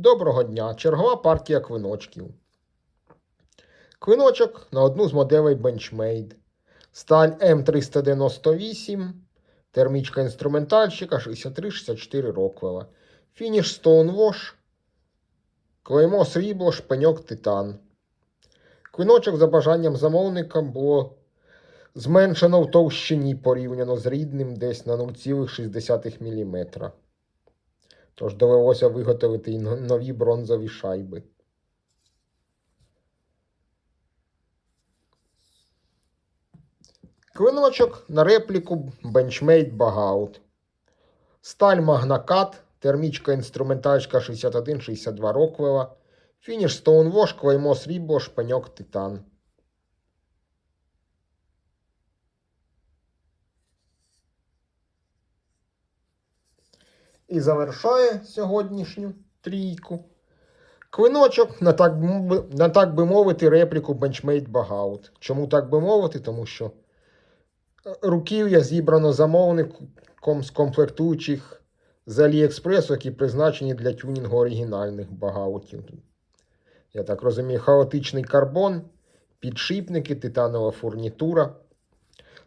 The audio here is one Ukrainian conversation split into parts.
Доброго дня! Чергова партія квиночків. Квиночок на одну з моделей Benchmade. Сталь М398, термічка інструментальщика 63-64 Роквелла. Фініш Stonewash, клеймо срібло, шпеньок титан. Квиночок за бажанням замовника було зменшено в товщині порівняно з рідним десь на 0,6 мм. Тож довелося виготовити і нові бронзові шайби. Клиночок на репліку Benchmade Bagout. Сталь Магнакат, термічка інструментальська 61-62 Роквелла. Фініш Stonewash, клеймо срібло, шпеньок титан. І завершає сьогоднішню трійку. Клиночок на так, би- на так би мовити, репліку Benchmade Bagout. Чому так би мовити? Тому що е, руків'я зібрано замовником з комплектуючих з AliExpress, які призначені для тюнінгу оригінальних багаутів. Я так розумію, хаотичний карбон, підшипники, титанова фурнітура.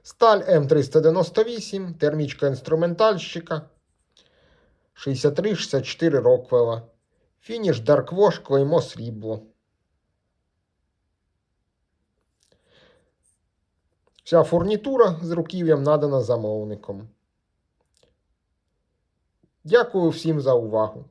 Сталь М398, термічка інструментальщика. 63-64 Роквелла. Фініш Дарквош клеймо срібло. Вся фурнітура з руків'ям надана замовником. Дякую всім за увагу.